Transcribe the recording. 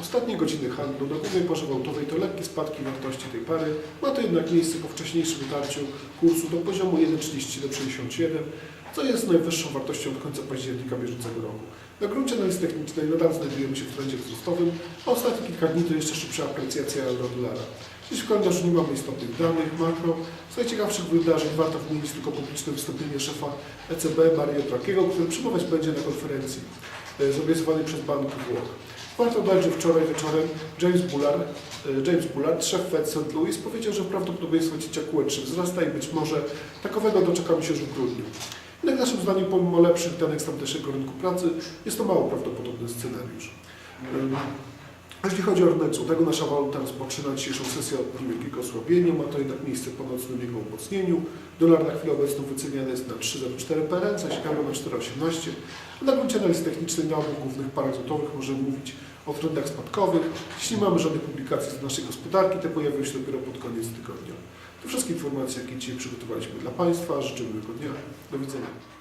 Ostatnie godziny handlu na głównej porze walutowej to lekkie spadki wartości tej pary. Ma to jednak miejsce po wcześniejszym dotarciu kursu do poziomu 1,30 do 61, co jest najwyższą wartością od końca października bieżącego roku. Na gruncie analizy technicznej nadal znajdujemy się w trendzie wzrostowym, a ostatnie kilka dni to jeszcze szybsza aprecjacja euro-dolara. Dziś w kalendarzu nie mamy istotnych danych makro. Z najciekawszych wydarzeń warto wymienić tylko publiczne wystąpienie szefa ECB Mario Draghiego, który przyjmować będzie na konferencji e, zorganizowanej przez Bank Włoch. Warto dodać, że wczoraj wieczorem James Bullard, e, James Bullard, szef Fed St. Louis, powiedział, że prawdopodobieństwo cieciaku E3 wzrasta i być może takowego doczekamy się już w grudniu. Jednak naszym zdaniem, pomimo lepszych danych z tamtejszego rynku pracy, jest to mało prawdopodobny scenariusz. Jeśli chodzi o rynek złotego, nasza waluta rozpoczyna dzisiejszą sesję od niewielkiego osłabienia, ma to jednak miejsce po nocnym jego umocnieniu. Dolar na chwilę obecną wyceniany jest na 3,04 PRN, zaś euro na 4,18. Na gruncie analiz technicznej na obu głównych parach złotowych możemy mówić o trendach spadkowych. Jeśli nie mamy żadnych publikacji z naszej gospodarki, te pojawią się dopiero pod koniec tygodnia. To wszystkie informacje, jakie dzisiaj przygotowaliśmy dla Państwa. Życzę miłego dnia. Do widzenia.